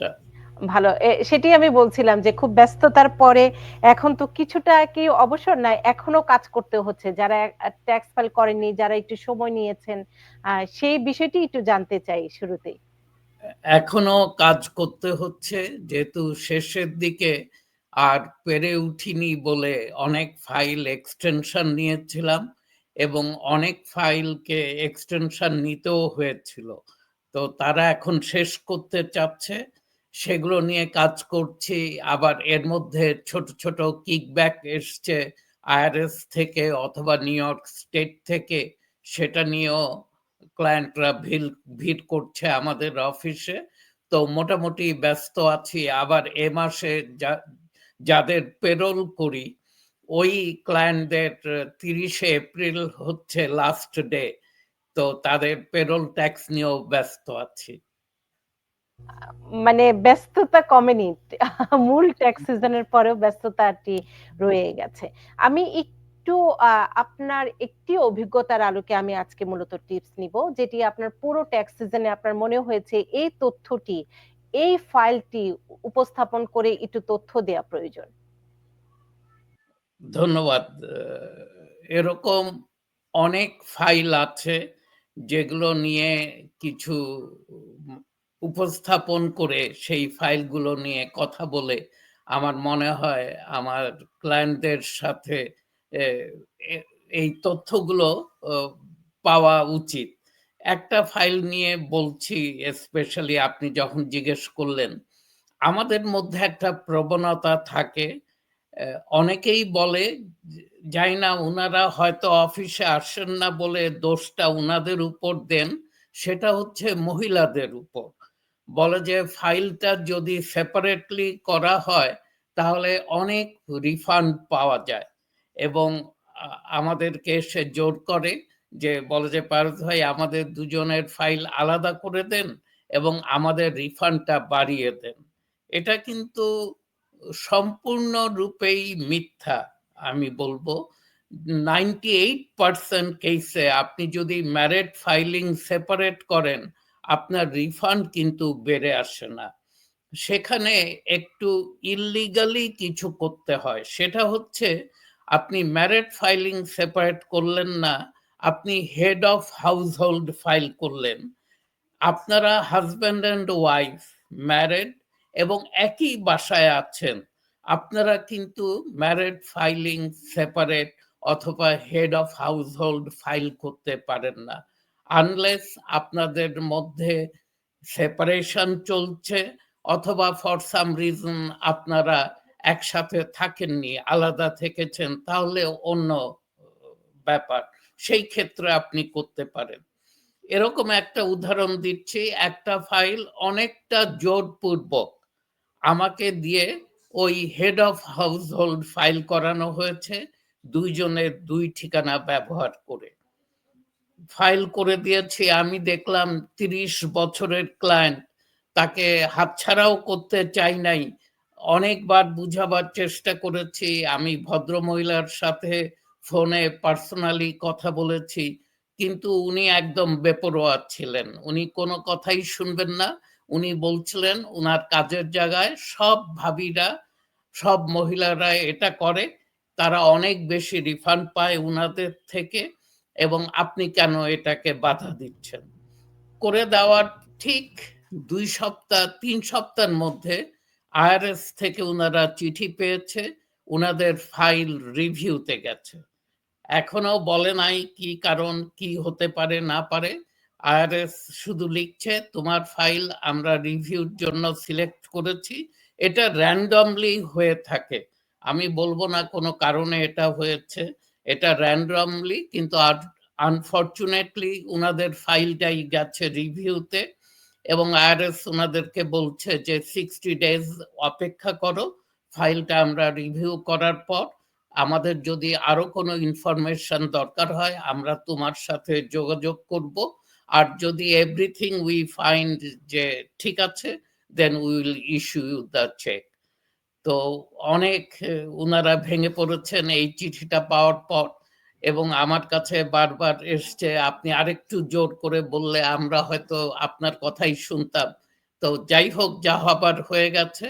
টা। ভালো। সেটি আমি বলছিলাম যে খুব ব্যস্ততার পরে এখন তো কিছুটা কি অবসর নাই, এখনও কাজ করতে হচ্ছে। যারা ট্যাক্স ফাইল করেননি, যারা একটু সময় নিয়েছেন, সেই বিষয়টি একটু জানতে চাই শুরুতেই। এখনও কাজ করতে হচ্ছে যেহেতু শেষের দিকে আর পেরে উঠিনি বলে অনেক ফাইল এক্সটেনশন নিয়েছিলাম এবং অনেক ফাইলকে এক্সটেনশন নিতেও হয়েছিল। তো তারা এখন শেষ করতে চাচ্ছে। সেগুলো নিয়ে কাজ করছি। আবার এর মধ্যে ছোট, ছোট কিকব্যাক এসছে IRS থেকে অথবা নিউ ইয়র্ক স্টেট থেকে সেটা নিয়েও ক্লায়েন্টরা ভিল ভিড় করছে আমাদের অফিসে। তো মোটামুটি ব্যস্ত আছি। আবার এ মাসে যাদের পেরোল করি ওই ক্লায়েন্টদের তিরিশে এপ্রিল হচ্ছে লাস্ট ডে। তো তাদের পেরোল ট্যাক্স নিয়েও ব্যস্ত আছি। মানে ব্যস্ততা কমেনি। মূল ট্যাক্স সিজন এর পরেও ব্যস্ততাটি রয়ে গেছে। আমি একটু আপনার একটি অভিজ্ঞতার আলোকে আমি আজকে মূলত টিপস নিবো। যেটি আপনার পুরো ট্যাক্স সিজন আপনার মনে হয়েছে এই তথ্যটি, এই ফাইলটি উপস্থাপন করে একটু তথ্য দেয়া প্রয়োজন। ধন্যবাদ। এরকম অনেক ফাইল আছে যেগুলো নিয়ে কিছু উপস্থাপন করে সেই ফাইলগুলো নিয়ে কথা বলে আমার মনে হয় আমার ক্লায়েন্টদের সাথে এই তথ্যগুলো পাওয়া উচিত। একটা ফাইল নিয়ে বলছি স্পেশালি আপনি যখন জিজ্ঞেস করলেন। আমাদের মধ্যে একটা প্রবণতা থাকে। অনেকেই বলে যে জানি না উনারা হয়তো অফিসে আসেন না বলে দোষটা উনাদের উপর দেন। সেটা হচ্ছে মহিলাদের উপর। বলে যে ফাইলটা যদি সেপারেটলি করা হয় তাহলে অনেক রিফান্ড পাওয়া যায় এবং আমাদেরকে এসে জোর করে যে বলে যে, "পারস ভাই আমাদের দুজনের ফাইল আলাদা করে দেন এবং আমাদের রিফান্ডটা বাড়িয়ে দেন।" এটা কিন্তু সম্পূর্ণরূপেই মিথ্যা আমি বলব। 98% কেসে আপনি যদি মেরিট ফাইলিং সেপারেট করেন, আপনার রিফান্ড কিন্তু বেড়ে আসে না। সেখানে একটু ইল্লিগালি কিছু করতে হয়। সেটা হচ্ছে আপনি মেরিট ফাইলিং সেপারেট করলেন না, আপনি হেড অফ হাউসহোল্ড ফাইল করলেন। আপনারা হাসব্যান্ড অ্যান্ড ওয়াইফ ম্যারিড এবং একই বাসায় আছেন। আপনারা কিন্তু ম্যারেড ফাইলিং সেপারেট অথবা হেড অফ হাউসহোল্ড ফাইল করতে পারেন না। আনলেস আপনাদের মধ্যে সেপারেশন চলছে অথবা ফর সাম রিজন আপনারা একসাথে থাকেননি, আলাদা থেকেছেন তাহলে অন্য ব্যাপার। সেই ক্ষেত্রে আপনি করতে পারেন। এরকম একটা উদাহরণ দিচ্ছি। একটা ফাইল অনেকটা জোরপূর্বক আমাকে দিয়ে ওই হেড অফ হাউসহোল্ড ফাইল করানো হয়েছে, দুইজনের দুই ঠিকানা ব্যবহার করে। ফাইল করে দিয়েছি। আমি দেখলাম ৩০ বছরের ক্লায়েন্ট। তাকে হাতছাড়াও করতে চাই নাই। অনেকবার বুঝাবার চেষ্টা করেছি। আমি ভদ্রমহিলার সাথে ফোনে পার্সোনালি কথা বলেছি। কিন্তু উনি একদম বেপরোয়া ছিলেন। উনি কোনো কথাই শুনবেন না। উনি বলছিলেন উনার কাজের জায়গায় সব ভাবিরা, সব মহিলারা এটা করে। তারা অনেক বেশি রিফান্ড পায় উনাদের থেকে এবং আপনি কেন এটাকে বাধা দিচ্ছেন? করে দেওয়ার ঠিক দুই সপ্তাহ তিন সপ্তাহের মধ্যে IRS থেকে উনারা চিঠি পেয়েছে। উনাদের ফাইল রিভিউতে গেছে। এখনও বলে নাই কি কারণ, কি হতে পারে না পারে। IRS শুধু লিখছে, "তোমার ফাইল আমরা রিভিউর জন্য সিলেক্ট করেছি।" এটা র‍্যান্ডমলি হয়ে থাকে। আমি বলব না কোনো কারণে এটা হয়েছে। এটা র‍্যান্ডমলি কিন্তু আর আনফরচুনেটলি উনাদের ফাইলটাই গেছে রিভিউতে এবং IRS ওনাদেরকে বলছে যে 60 ডেজ অপেক্ষা করো। ফাইলটা আমরা রিভিউ করার পর আমাদের যদি আরও কোনো ইনফরমেশন দরকার হয় আমরা তোমার সাথে যোগাযোগ করব। আর যদি এভরিথিং উই ফাইন্ড যে ঠিক আছে, then we will issue the check. তো অনেক উনারা ভেঙে পড়েছেন এই চিঠিটা পাওয়ার পর এবং আমার কাছে বারবার এসছে, "আপনি আরেকটু জোর করে বললে আমরা হয়তো আপনার কথাই শুনতাম।" তো যাই হোক যা হবার হয়ে গেছে।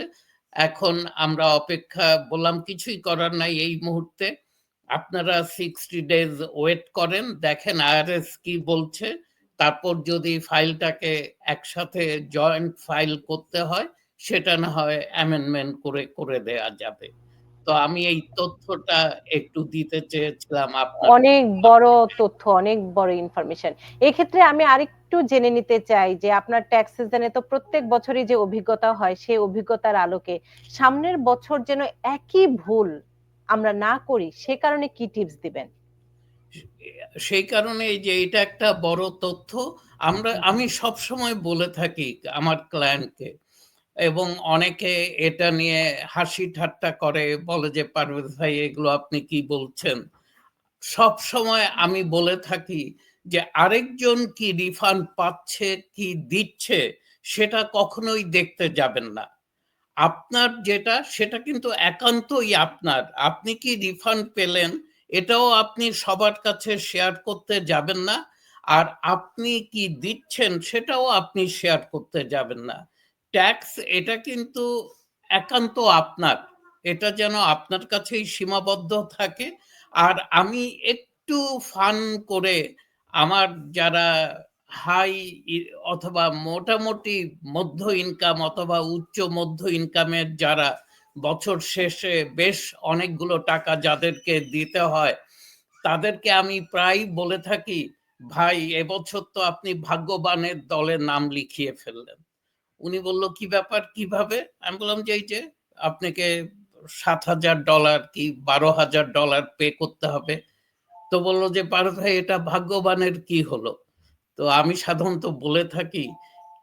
এখন আমরা অপেক্ষা বললাম কিছুই করার নাই এই মুহূর্তে। আপনারা 60 ডেজ ওয়েট করেন, দেখেন আইআরএস কি বলছে। তারপর যদি ফাইলটাকে একসাথে জয়েন্ট ফাইল করতে হয়, সেটা না হয় অ্যামেন্ডমেন্ট করে, করে দেয়া যাবে। তো আমি এই তথ্যটা একটু দিতে চেয়েছিলাম অনেক বড় তথ্য, অনেক বড় ইনফরমেশন। এক্ষেত্রে আমি আরেকটু জেনে নিতে চাই যে আপনার ট্যাক্স সিজনে তো প্রত্যেক বছরই যে অভিজ্ঞতা হয়, সেই অভিজ্ঞতার আলোকে সামনের বছর যেন একই ভুল আমরা না করি, সে কারণে কি টিপস দিবেন? সেই কারণে যে এটা একটা বড় তথ্য। আমরা। আমি সবসময় বলে থাকি আমার ক্লায়েন্টকে এবং অনেকে এটা নিয়ে হাসি ঠাট্টা করে, বলে যে, "পারভেজ ভাই এগুলো আপনি কি বলছেন?" সবসময় আমি বলে থাকি যে, আরেকজন কি রিফান্ড পাচ্ছে, কি দিচ্ছে, সেটা কখনোই দেখতে যাবেন না। আপনার যেটা, সেটা কিন্তু একান্তই আপনার। আপনি কি রিফান্ড পেলেন, এটাও আপনি সবার কাছে শেয়ার করতে যাবেন না। আর আপনি কি দিচ্ছেন, সেটাও আপনি শেয়ার করতে যাবেন না। ট্যাক্স এটা কিন্তু একান্ত আপনার। এটা যেন আপনার কাছেই সীমাবদ্ধ থাকে। আর আমি একটু ফান করে আমার যারা হাই অথবা মোটামুটি মধ্য ইনকাম অথবা উচ্চ মধ্য ইনকামের যারা বছর শেষে বেশ অনেকগুলো টাকা যাদেরকে দিতে হয়, তাদেরকে আমি প্রায় বলে থাকি, "ভাই এবছর তো আপনি ভাগ্যবানের দলে নাম লিখিয়ে ফেললেন।" উনি বলল, "কি ব্যাপার কীভাবে?" আমি বললাম যে, "এই যে আপনাকে $৭,০০০ কি $১২,০০০ পে করতে হবে।" তো বলল যে, "পারভেজ ভাই এটা ভাগ্যবানের কি হলো?" তো আমি সাধারণত বলে থাকি,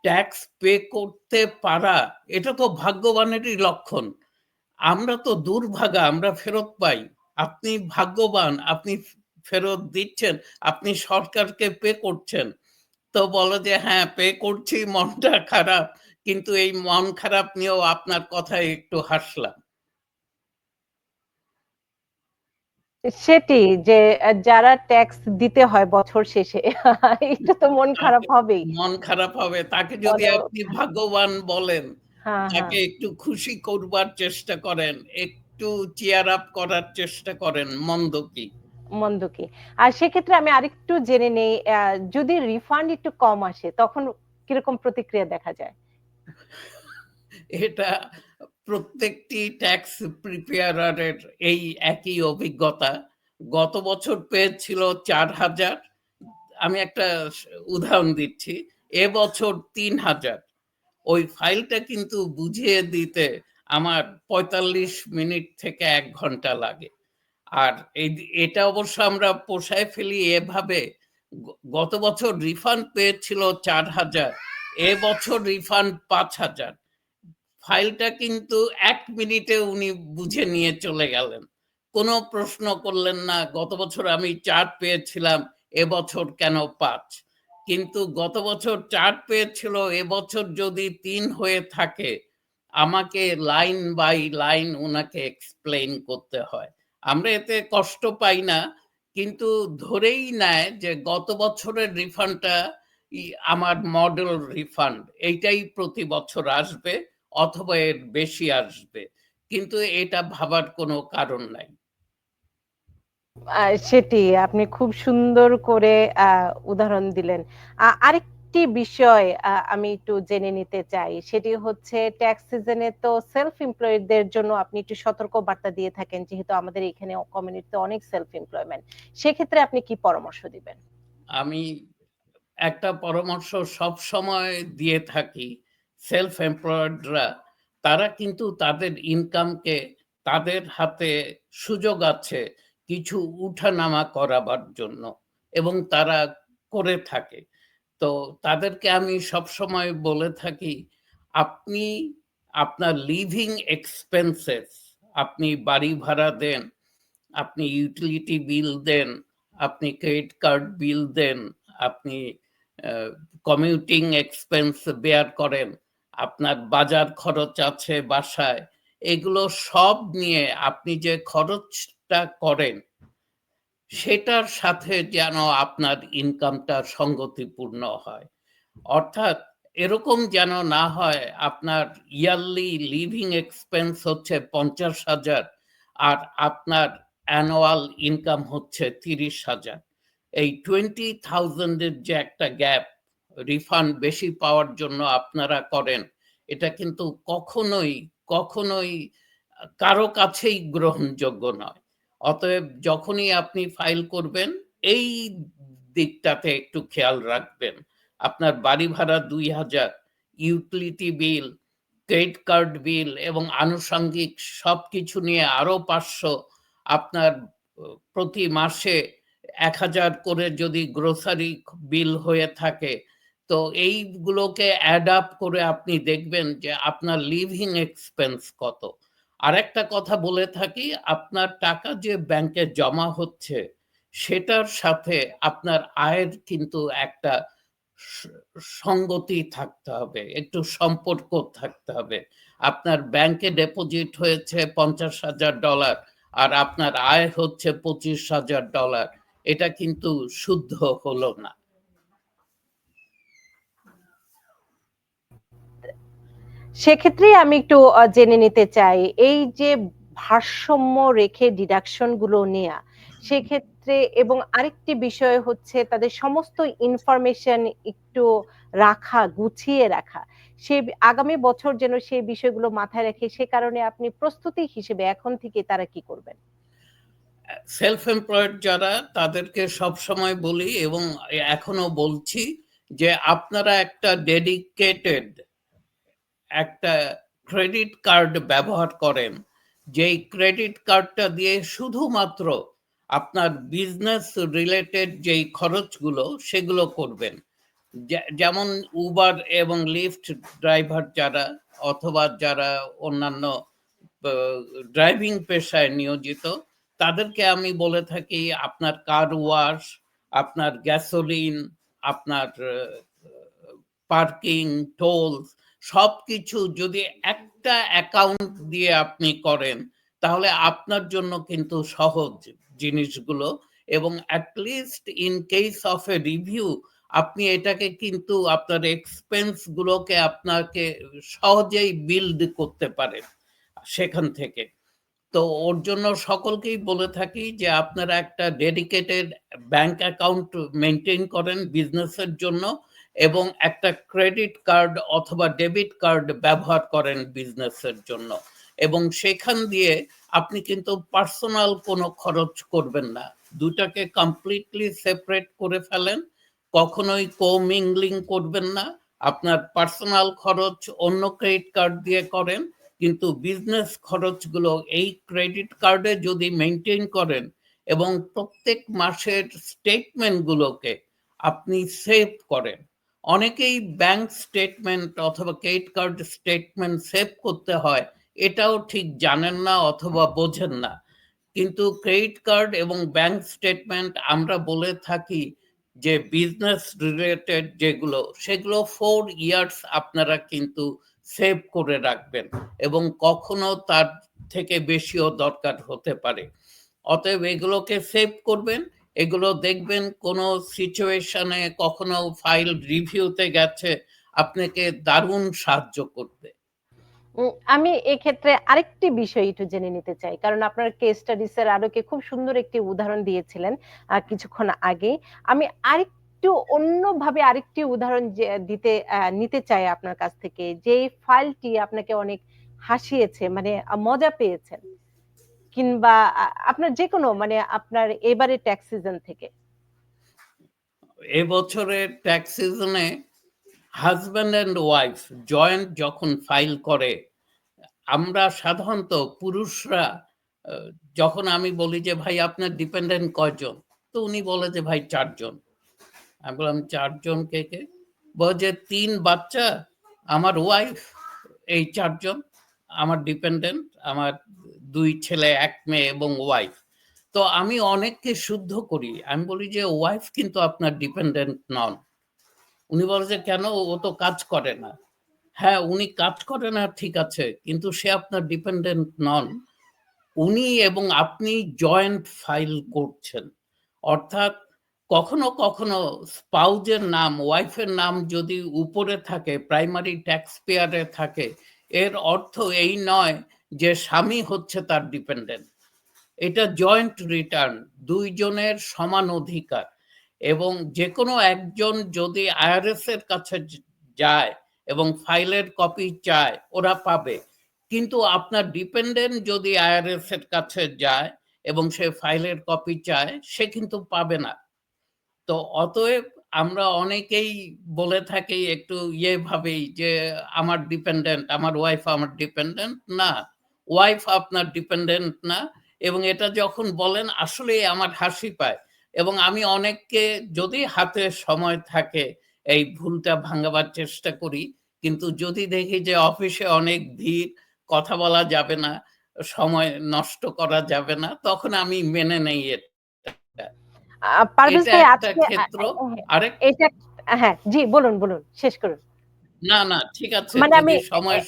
"ট্যাক্স পে করতে পারা এটা তো ভাগ্যবানেরই লক্ষণ। আমরা তো দুর্ভাগা, আমরা ফেরত পাই। আপনি ভাগ্যবান, আপনি ফেরত দিচ্ছেন, আপনি সরকারকে পে করছেন।" তো বলে যে, "হ্যাঁ, পে করছি মনটা খারাপ। কিন্তু এই মন খারাপ নিয়েও আপনার কথায় একটু হাসলাম।" সেটি যে যারা ট্যাক্স দিতে হয় বছর শেষে এটা তো মন খারাপ হবেই। মন খারাপ হবে। তাকে যদি আপনি ভাগ্যবান বলেন, তাকে হ্যাঁ। একটু খুশি করবার চেষ্টা করেন, একটু চেয়ার আপ করার চেষ্টা করেন, মন্দ কি? মন্দ কি? আর সেক্ষেত্রে আমি আরেকটু জেনে নেই যদি রিফান্ড একটু কম আসে, তখন কীরকম প্রতিক্রিয়া দেখা যায়? এটা প্রত্যেকটি ট্যাক্স প্রিপেয়ারার এর এই একই অভিজ্ঞতা। গত বছর পেয়েছিল ৪,০০০ আমি একটা উদাহরণ দিচ্ছি। এবছর ৩,০০০ ওই ফাইলটা কিন্তু বুঝিয়ে দিতে আমার ৪৫ মিনিট থেকে এক ঘণ্টা লাগে। আর এই এটা অবশ্য আমরা পোষায় ফেলি এভাবে গত বছর রিফান্ড পেয়েছিল ৪,০০০ এবছর রিফান্ড ৫,০০০ ফাইলটা কিন্তু এক মিনিটে উনি বুঝে নিয়ে চলে গেলেন। কোনো প্রশ্ন করলেন না, "গত বছর আমি চার পেয়েছিলাম, এবছর কেন ৫?" কিন্তু গত বছর ৪ পেয়েছিল, এবছর যদি তিন হয়ে থাকে, আমাকে লাইন বাই লাইন ওনাকে এক্সপ্লেইন করতে হয়। আমরা এতে কষ্ট পাই না, কিন্তু ধরেই নেয় যে গত বছরের রিফান্ডটা আমার মডেল রিফান্ড। এইটাই প্রতি বছর আসবে অথবা এর বেশি আসবে। কিন্তু এটা ভাবার কোনো কারণ নাই। সেটি আপনি খুব সুন্দর করে উদাহরণ দিলেন। আরেকটি বিষয় আমি একটু জেনে নিতে চাই। সেটি হচ্ছে ট্যাক্স সিজনে তো সেলফ এমপ্লয়েড দের জন্য আপনি একটু সতর্ক বার্তা দিয়ে থাকেন। যেহেতু আমাদের এখানে কমিউনিটিতে অনেক সেলফ এমপ্লয়মেন্ট। সেক্ষেত্রে আপনি কি পরামর্শ দিবেন? আমি একটা পরামর্শ সবসময় দিয়ে থাকি। সেলফ এমপ্লয়েডরা তারা কিন্তু তাদের ইনকামকে তাদের হাতে সুযোগ আছে কিছু উঠানামা করাবার জন্য এবং তারা করে থাকে। তো তাদেরকে আমি সবসময় বলে থাকি, আপনি আপনার লিভিং এক্সপেন্সেস আপনি বাড়ি ভাড়া দেন, আপনি ইউটিলিটি বিল দেন, আপনি ক্রেডিট কার্ড বিল দেন, আপনি কমিউটিং এক্সপেন্স বেয়ার করেন, আপনার বাজার খরচ আছে বাসায়। এগুলো সব নিয়ে আপনি যে খরচটা করেন, সেটার সাথে যেন আপনার ইনকামটা সঙ্গতিপূর্ণ হয়। অর্থাৎ এরকম যেন না হয়, আপনার ইয়ারলি লিভিং এক্সপেন্স হচ্ছে পঞ্চাশ হাজার আর আপনার অ্যানুয়াল ইনকাম হচ্ছে তিরিশ হাজার এই টোয়েন্টি থাউজেন্ডের যে একটা গ্যাপ রিফান্ড বেশি পাওয়ার জন্য আপনারা করেন, এটা কিন্তু কখনোই কখনোই কারও কাছেই গ্রহণযোগ্য নয় অতএব যখনই আপনি ফাইল করবেন, এই দিকটাতে একটু খেয়াল রাখবেন। আপনার বাড়ি ভাড়া দুই হাজার utility bill credit card bill এবং আনুষঙ্গিক সব কিছু নিয়ে আরও পাঁচশো, আপনার প্রতি মাসে এক হাজার করে যদি গ্রোসারি বিল হয়ে থাকে, তো এইগুলোকে অ্যাড আপ করে আপনি দেখবেন যে আপনার লিভিং এক্সপেন্স কত। আরেকটা কথা বলে থাকি, আপনার টাকা যে ব্যাংকে জমা হচ্ছে, সেটার সাথে আপনার আয়ের কিন্তু একটা সঙ্গতি থাকতে হবে, একটু সম্পর্ক থাকতে হবে। আপনার ব্যাংকে ডিপোজিট হয়েছে পঞ্চাশ হাজার ডলার আর আপনার আয় হচ্ছে পঁচিশ হাজার ডলার এটা কিন্তু শুদ্ধ হলো না। সেক্ষেত্রে আমি একটু জেনে নিতে চাই। এই যে ভারসাম্য রেখে ডিডাকশনগুলো নেয়া, সেক্ষেত্রে এবং আরেকটি বিষয় হচ্ছে তাদের সমস্ত ইনফরমেশন একটু রাখা, গুছিয়ে রাখা। সে আগামী বছর যেন সেই বিষয়গুলো মাথায় রেখে, সে কারণে আপনি প্রস্তুতি হিসেবে এখন থেকে তারা কি করবেন? সেলফ এমপ্লয়েড যারা, তাদেরকে সব সময় বলি এবং এখনও বলছি যে আপনারা একটা ডেডিকেটেড একটা ক্রেডিট কার্ড ব্যবহার করেন, যেই ক্রেডিট কার্ডটা দিয়ে শুধুমাত্র আপনার বিজনেস রিলেটেড যেই খরচগুলো সেগুলো করবেন। যেমন উবার এবং লিফট ড্রাইভার যারা অথবা যারা অন্যান্য ড্রাইভিং পেশায় নিয়োজিত, তাদেরকে আমি বলে থাকি আপনার কার ওয়াশ আপনার গ্যাসোলিন আপনার পার্কিং টোলস সব কিছু যদি একটা অ্যাকাউন্ট দিয়ে আপনি করেন, তাহলে আপনার জন্য কিন্তু সহজ জিনিসগুলো এবং at least in case of a review আপনি এটাকে কিন্তু আপনার এক্সপেন্স গুলোকে আপনাকে সহজেই বিল্ড করতে পারেন সেখান থেকে। তো ওর জন্য সকলকেই বলে থাকি যে আপনারা একটা ডেডিকেটেড ব্যাংক অ্যাকাউন্ট মেনটেন করেন বিজনেসের জন্য। এবং একটা ক্রেডিট কার্ড অথবা ডেবিট কার্ড ব্যবহার করেন বিজনেসের জন্য। এবং সেখান দিয়ে আপনি কিন্তু পার্সোনাল কোনো খরচ করবেন না। দুটাকে কমপ্লিটলি সেপারেট করে ফেলেন। কখনোই কো কোমিংলিং করবেন না। আপনার পার্সোনাল খরচ অন্য ক্রেডিট কার্ড দিয়ে করেন, কিন্তু বিজনেস খরচগুলো এই ক্রেডিট কার্ডে যদি মেনটেন করেন এবং প্রত্যেক মাসের স্টেটমেন্টগুলোকে আপনি সেভ করেন। অনেকেই ব্যাংক স্টেটমেন্ট অথবা ক্রেডিট কার্ড স্টেটমেন্ট সেভ করতে হয়, এটাও ঠিক জানেন না অথবা বোঝেন না। কিন্তু ক্রেডিট কার্ড এবং ব্যাংক স্টেটমেন্ট আমরা বলে থাকি যে বিজনেস রিলেটেড যেগুলো, সেগুলো ফোর ইয়ার্স আপনারা কিন্তু সেভ করে রাখবেন এবং কখনো তার থেকে বেশিও দরকার হতে পারে। অতএব এগুলোকে সেভ করবেন এগুলো দেখবেন কোনো সিচুয়েশনে কখনো ফাইল রিভিউতে গেছে, আপনাকে দারুণ সাহায্য করবে। আমি এক্ষেত্রে আরেকটি বিষয় একটু জেনে নিতে চাই, কারণ আপনার কেস স্টাডিজ এর আলোকে খুব সুন্দর একটি উদাহরণ দিয়েছিলেন কিছুক্ষণ আগে। আমি আরেকটু অন্যভাবে আরেকটি উদাহরণ দিতে নিতে চাই আপনার কাছ থেকে যে ফাইলটি আপনাকে অনেক হাসিয়েছে মানে মজা পেয়েছেন কিংবা আপনার যে কোনো মানে আপনার এবারে ট্যাক্স সিজন থেকে? এবছরের ট্যাক্স সিজনে হাজব্যান্ড এন্ড ওয়াইফ জয়েন্ট যখন ফাইল করে, আমরা সাধারণত পুরুষরা যখন আমি বলি যে, ভাই, আপনার ডিপেন্ডেন্ট কয়জন? তো উনি বলে যে, ভাই, চারজন। আমি বললাম, চারজন কে কে? বলে যে, তিন বাচ্চা, আমার ওয়াইফ এই চারজন, আমার ডিপেন্ডেন্ট আমার দুই ছেলে, এক মেয়ে এবং ওয়াইফ তো আমি অনেককে শুদ্ধ করি। আমি বলি যে ওয়াইফ কিন্তু আপনার ডিপেন্ডেন্ট নন। উনি বলে যে, কেন? ও তো কাজ করে না। হ্যাঁ উনি কাজ করে না, ঠিক আছে, কিন্তু সে আপনার ডিপেন্ডেন্ট নন। উনি এবং আপনি জয়েন্ট ফাইল করছেন। অর্থাৎ কখনো কখনো স্পাউজের নাম ওয়াইফের নাম যদি উপরে থাকে প্রাইমারি ট্যাক্স পেয়ারে থাকে, এর অর্থ এই নয় যে স্বামী হচ্ছে তার ডিপেন্ডেন্ট এটা জয়েন্ট রিটার্ন দুইজনের সমান অধিকার। এবং যে কোনো একজন যদি আইআরএস এর কাছে যায় এবং ফাইলের কপি চায়, ওরা পাবে। কিন্তু আপনার ডিপেন্ডেন্ট যদি আইআরএস এর কাছে যায় এবং সে ফাইলের কপি চায়, সে কিন্তু পাবে না। তো অতএব আমরা অনেকেই বলে থাকি একটু ইয়ে ভাবেই যে, আমার ডিপেন্ডেন্ট আমার ওয়াইফ আমার ডিপেন্ডেন্ট না। ওয়াইফ আপনার ডিপেন্ডেন্ট না এবং এটা যখন বলেন আসলে আমার হাসি পায়। এবং আমি অনেককে যদি হাতে সময় থাকে এই ভুলটা ভাঙাবার চেষ্টা করি কিন্তু যদি দেখি যে অফিসে অনেক ভিড় কথা বলা যাবে না সময় নষ্ট করা যাবে না তখন আমি মেনে নেই এটা। এটা একটা ক্ষেত্র। হ্যাঁ, আরেক হ্যাঁ জি বলুন বলুন শেষ করুন। না না ঠিক আছে মানে আমি সময়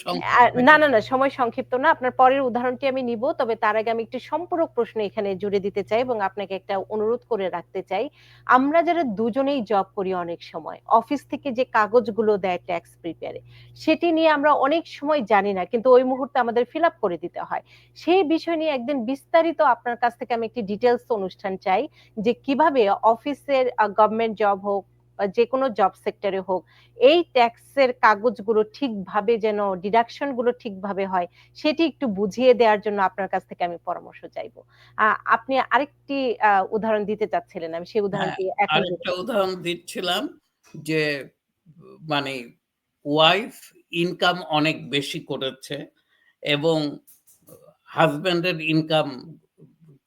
না না না সময় সংক্ষিপ্ত না আপনার পরের উদাহরণটি আমি নিব তবে তার আগে আমি একটি সম্পূরক প্রশ্ন এখানে জুড়ে দিতে চাই এবং আপনাকে একটা অনুরোধ করে রাখতে চাই। আমরা যারা দুজনেই জব করি অনেক সময় অফিস থেকে যে কাগজগুলো দেয় ট্যাক্স প্রিপেয়ারে সেটি নিয়ে আমরা অনেক সময় জানি না কিন্তু ওই মুহূর্তে আমাদের ফিল আপ করে দিতে হয়। সেই বিষয় নিয়ে একদিন বিস্তারিত আপনার কাছ থেকে আমি একটি ডিটেলস অনুষ্ঠান চাই যে কীভাবে অফিসের গভর্নমেন্ট জব হোক বা যে কোনো জব সেক্টরে হোক এই ট্যাক্সের কাগজগুলো ঠিকভাবে যেন ডিডাকশনগুলো ঠিকভাবে হয় সেটি একটু বুঝিয়ে দেওয়ার জন্য আপনার কাছ থেকে আমি পরামর্শ চাইব। আপনি আরেকটি উদাহরণ দিতে চাচ্ছিলেন আমি সেই উদাহরণটি এখন দিতে আরেকটা উদাহরণ দিচ্ছিলাম যে মানে ওয়াইফ ইনকাম অনেক বেশি করেছে এবং হাজব্যান্ডের ইনকাম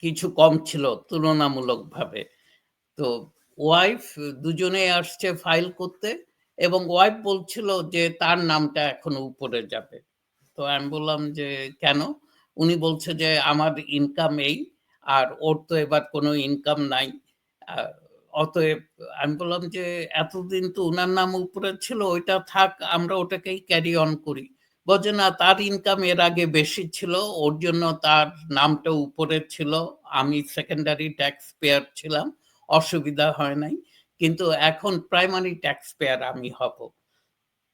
কিছু কম ছিল তুলনামূলকভাবে। তো ওয়াইফ দুজনে আসছে ফাইল করতে এবং ওয়াইফ বলছিল যে তার নামটা এখন উপরে যাবে। তো আমি বললাম যে, কেন? উনি বলছে যে, আমার ইনকাম এই, আর ওর তো এবার কোনো ইনকাম নাই। অতএব আমি বললাম যে, এতদিন তো ওনার নাম উপরে ছিল, ওইটা থাক, আমরা ওটাকেই ক্যারি অন করি। বলছে, না, তার ইনকাম এর আগে বেশি ছিল, ওর জন্য তার নামটা উপরে ছিল, আমি সেকেন্ডারি ট্যাক্স পেয়ার ছিলাম। অসুবিধা হয় নাই। কিন্তু এখন প্রাইমারি ট্যাক্স পেয়ার আমি হব।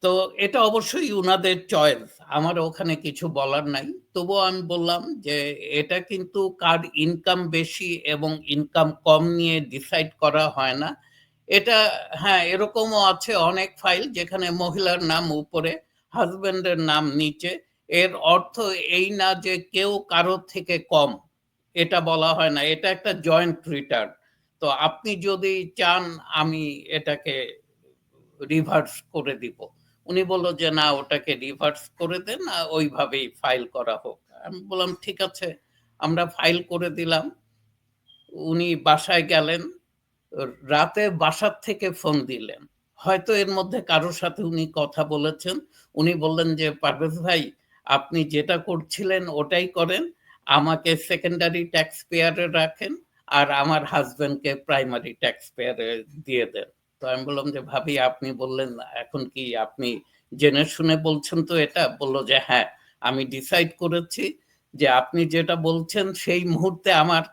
তো এটা অবশ্যই উনাদের চয়েস আমার ওখানে কিছু বলার নাই। তবুও আমি বললাম যে, এটা কিন্তু কার ইনকাম বেশি এবং ইনকাম কম নিয়ে ডিসাইড করা হয় না। এটা হ্যাঁ এরকমও আছে অনেক ফাইল যেখানে মহিলার নাম উপরে হাজবেন্ডের নাম নিচে। এর অর্থ এই না যে কেউ কারোর থেকে কম। এটা বলা হয় না। এটা একটা জয়েন্ট রিটার্ন তো আপনি যদি চান, আমি এটাকে রিভার্স করে দিব। উনি বলল যে, না, ওটাকে রিভার্স করে দেন ওইভাবেই ফাইল করা হোক। আমি বললাম, ঠিক আছে। আমরা ফাইল করে দিলাম। উনি বাসায় গেলেন, রাতে বাসার থেকে ফোন দিলেন। হয়তো এর মধ্যে কারোর সাথে উনি কথা বলেছেন। উনি বললেন যে, পারভেজ ভাই, আপনি যেটা করছিলেন, ওটাই করেন। আমাকে সেকেন্ডারি ট্যাক্স পেয়ারে রাখেন। আর আমার হাজবেন্ডকে প্রাইমারি ট্যাক্স পেয়ারে দিয়ে দেন। তো আমি বললাম যে, ভাবি, আপনি বললেন, এখন কি আপনি জেনে শুনে বলছেন তো এটা? বলল যে হ্যাঁ আমি ডিসাইড করেছি যে, আপনি যেটা বলছেন সেই মুহূর্তে আমার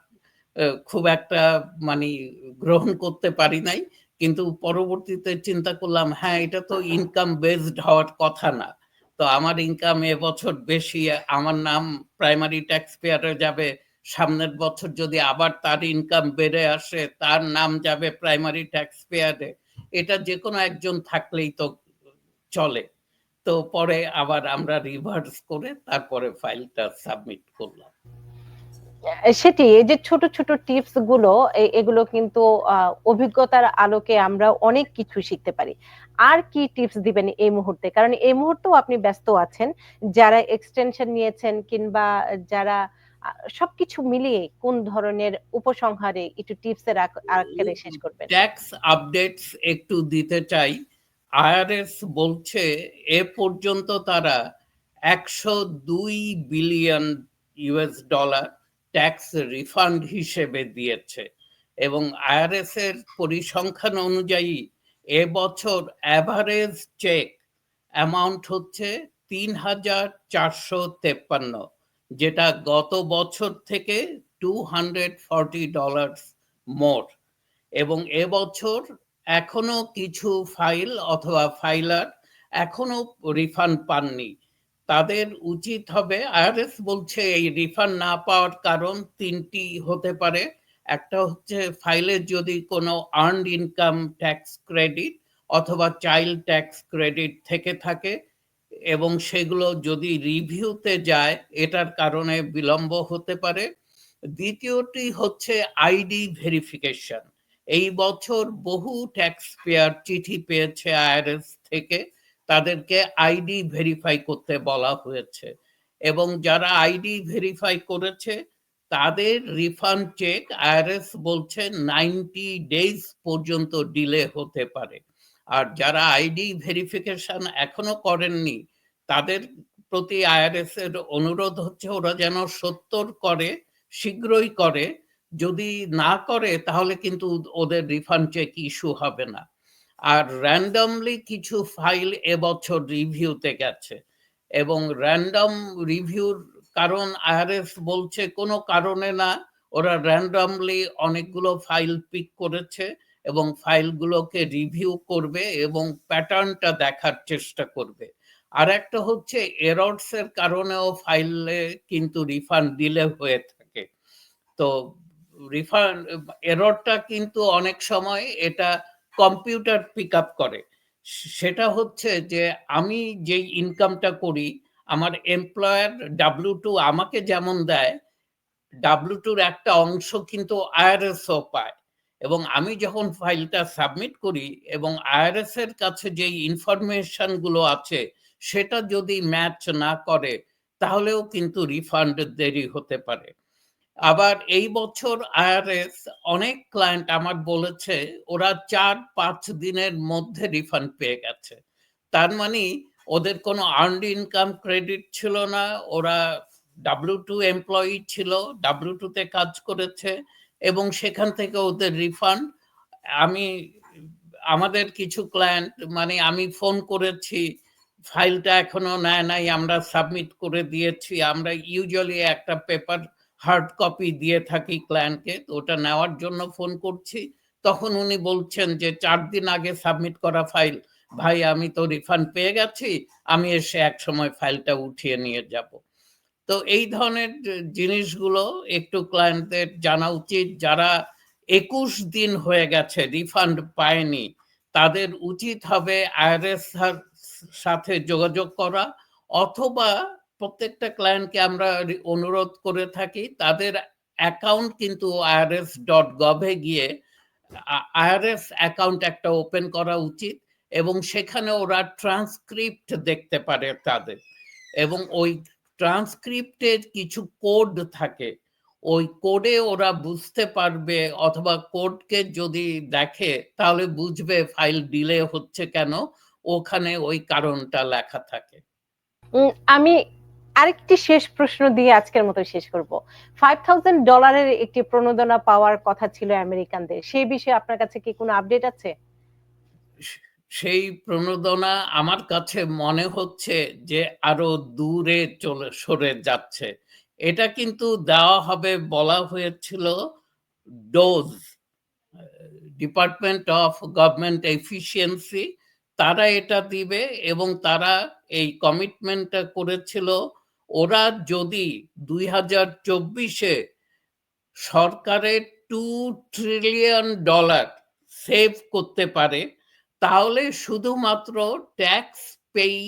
খুব একটা মানে গ্রহণ করতে পারি নাই। কিন্তু পরবর্তীতে চিন্তা করলাম হ্যাঁ এটা তো ইনকাম বেসড হওয়ার কথা না। তো আমার ইনকাম এবছর বেশি, আমার নাম প্রাইমারি ট্যাক্স পেয়ারে যাবে সামনের বছর যদি আবার তার ইনকাম বেড়ে আসে, তার নাম যাবে প্রাইমারি ট্যাক্স পেয়ারে এটা যে কোনো একজন থাকলেই তো চলে। তো পরে আবার আমরা রিভার্স করে তারপরে ফাইলটা সাবমিট করলাম। সেটি, এই যে ছোট ছোট টিপসগুলো এগুলো কিন্তু অভিজ্ঞতার আলোকে আমরা অনেক কিছু শিখতে পারি। আর কি টিপস দিবেন এই মুহূর্তে? কারণ এই মুহূর্তেও আপনি ব্যস্ত আছেন। যারা এক্সটেনশন নিয়েছেন কিংবা যারা সবকিছু মিলিয়ে কোন ধরনের উপসংহারে একটু টিপস এর আক- আকারে শেষ করবেন? ট্যাক্স আপডেটস একটু দিতে চাই। আইআরএস বলছে, এ পর্যন্ত তারা একশো দুই billion US dollar tax refund হিসেবে দিয়েছে এবং আইআরএস এর পরিসংখ্যান অনুযায়ী এবছর অ্যাভারেজ চেক অ্যামাউন্ট হচ্ছে তিন হাজার চারশো তেপ্পান্ন। যেটা গত বছর থেকে two hundred forty dollar more এবং এবছর এখনও কিছু ফাইল অথবা ফাইলার এখনও রিফান্ড পাননি। তাদের উচিত হবে আইআরএস বলছে এই রিফান্ড না পাওয়ার কারণ তিনটি হতে পারে। একটা হচ্ছে ফাইলের যদি কোনো আর্নড ইনকাম ট্যাক্স ক্রেডিট অথবা চাইল্ড ট্যাক্স ক্রেডিট থেকে থাকে। এবং সেগুলো যদি রিভিউতে যায়, এটার কারণে বিলম্ব হতে পারে। দ্বিতীয়টি হচ্ছে আইডি ভেরিফিকেশন। এই বছর বহু ট্যাক্স পেয়ার চিঠি পেয়েছে আইআরএস থেকে। তাদেরকে আইডি ভেরিফাই করতে বলা হয়েছে। এবং যারা আইডি ভেরিফাই করেছে, তাদের রিফান্ড চেক আইআরএস বলছে নাইনটি ডেজ পর্যন্ত ডিলে হতে পারে। আর যারা আইডি ভেরিফিকেশন এখনও করেননি, তাদের প্রতি আইআরএস এর অনুরোধ হচ্ছে ওরা যেন সত্তর করে, শীঘ্রই করে। যদি না করে, তাহলে কিন্তু ওদের রিফান্ড চেক ইস্যু হবে না। আর র্যান্ডমলি কিছু ফাইল এবছর রিভিউতে গেছে এবং র্যান্ডম রিভিউর কারণ আইআরএস বলছে কোনো কারণে না, ওরা র্যান্ডমলি অনেকগুলো ফাইল পিক করেছে। এবং ফাইলগুলোকে রিভিউ করবে এবং প্যাটার্নটা দেখার চেষ্টা করবে। আর একটা হচ্ছে এরর্স এর কারণেও ফাইলে কিন্তু রিফান্ড দিলে হয়ে থাকে। তো রিফান্ড, এররটা কিন্তু অনেক সময় এটা কম্পিউটার পিক আপ করে। সেটা হচ্ছে যে আমি যে ইনকামটা করি, আমার এমপ্লয়ার ডাব্লিউ টু আমাকে যেমন দেয় ডাব্লিউ টুর একটা অংশ কিন্তু আইআরএসও পায়। এবং আমি যখন ফাইলটা সাবমিট করি এবং আইআরএস এর কাছে যে ইনফরমেশনগুলো আছে, সেটা যদি ম্যাচ না করে, তাহলেও কিন্তু রিফান্ড দেরি হতে পারে। আবার এই বছর আইআরএস অনেক ক্লায়েন্ট আমার বলেছে, ওরা চার পাঁচ দিনের মধ্যে রিফান্ড পেয়ে গেছে। তার মানে ওদের কোনো আর্নড ইনকাম ক্রেডিট ছিল না, ওরা ডাব্লিউ টু এমপ্লয়ি ছিল ডাব্লিউ টুতে কাজ করেছে এবং সেখান থেকে ওদের রিফান্ড আমি, আমাদের কিছু ক্লায়েন্ট মানে আমি ফোন করেছি ফাইলটা এখনও নেয় নাই, আমরা সাবমিট করে দিয়েছি, আমরা ইউজুয়ালি একটা পেপার হার্ড কপি দিয়ে থাকি ক্লায়েন্টকে ওটা নেওয়ার জন্য ফোন করছি, তখন উনি বলছেন যে, চার দিন আগে সাবমিট করা ফাইল ভাই আমি তো রিফান্ড পেয়ে গেছি, আমি এসে এক সময় ফাইলটা উঠিয়ে নিয়ে যাব। তো এই ধরনের জিনিসগুলো একটু ক্লায়েন্টদের জানা উচিত। যারা একুশ দিন হয়ে গেছে রিফান্ড পায়নি, তাদের উচিত হবে আইআরএস সাথে যোগাযোগ করা অথবা প্রত্যেকটা ক্লায়েন্টকে আমরা অনুরোধ করে থাকি, তাদের অ্যাকাউন্ট কিন্তু আইআরএস ডট গভে গিয়ে আইআরএস অ্যাকাউন্ট একটা ওপেন করা উচিত এবং সেখানে ওরা ট্রান্সক্রিপ্ট দেখতে পারে তাদের এবং ওই ট্রান্সক্রিপ্টের কিছু কোড থাকে। ওই কোডে ওরা বুঝতে পারবে অথবা কোডকে যদি দেখে তাহলে বুঝবে ফাইল ডিলে হচ্ছে কেন ওখানে ওই কারণটা লেখা থাকে। আমি আরেকটি শেষ প্রশ্ন দিয়ে আজকের মতো শেষ করব। ফাইভ থাউজেন্ড ডলারের একটি প্রণোদনা পাওয়ার কথা ছিল আমেরিকানদের। সেই বিষয়ে আপনার কাছে কি কোনো আপডেট আছে? সেই প্রণোদনা আমার কাছে মনে হচ্ছে যে আরও দূরে চলে, সরে যাচ্ছে। এটা কিন্তু দেওয়া হবে, বলা হয়েছিল DOGE department of government efficiency তারা এটা দিবে এবং তারা এই কমিটমেন্টটা করেছিল। ওরা যদি দুই হাজার চব্বিশে সরকারের টু ট্রিলিয়ন ডলার সেভ করতে পারে তাহলে শুধুমাত্র ট্যাক্স পেই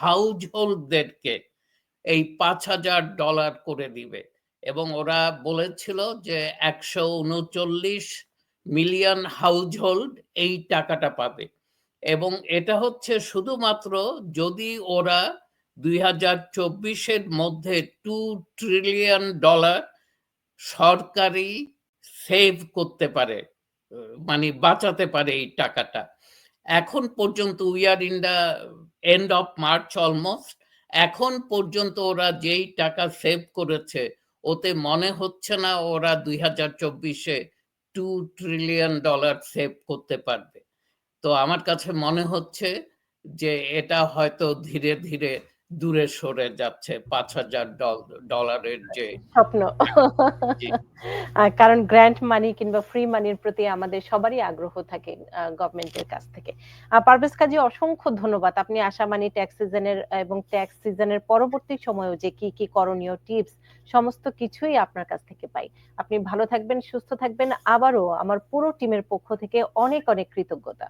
হাউজ হোল্ডদেরকে এই পাঁচ হাজার ডলার করে দিবে। এবং ওরা বলেছিল যে একশো উনচল্লিশ মিলিয়ন হাউজ হোল্ড এই টাকাটা পাবে। এবং এটা হচ্ছে শুধুমাত্র যদি ওরা দুই হাজার চব্বিশের মধ্যে টু ট্রিলিয়ন ডলার সরকারি সেভ করতে পারে মানে বাঁচাতে পারে এই টাকাটা। এখন পর্যন্ত we are in the end of March almost এখন পর্যন্ত ওরা যেই টাকা সেভ করেছে, ওতে মনে হচ্ছে না ওরা দুই হাজার চব্বিশে টু ট্রিলিয়ন ডলার সেভ করতে পারবে। তো আমার কাছে মনে হচ্ছে যে এটা হয়তো ধীরে ধীরে দূরে সরে যাচ্ছে ৫,০০০ ডল ডলারের যে স্বপ্ন। কারণ গ্র্যান্ট মানি কিংবা ফ্রি মানির প্রতি আমাদের সবারই আগ্রহ থাকে গভর্নমেন্টের কাছ থেকে। পারভেজ কাজী অসংখ্য ধন্যবাদ। আপনি আশা মানি ট্যাক্স সিজনের এবং ট্যাক্স সিজনের পরবর্তী সময়েও যে কি, কি করণীয় টিপস সমস্ত কিছুই আপনার কাছ থেকে পাই। আপনি ভালো থাকবেন, সুস্থ থাকবেন। আবারও আমার পুরো টিমের পক্ষ থেকে অনেক, অনেক কৃতজ্ঞতা।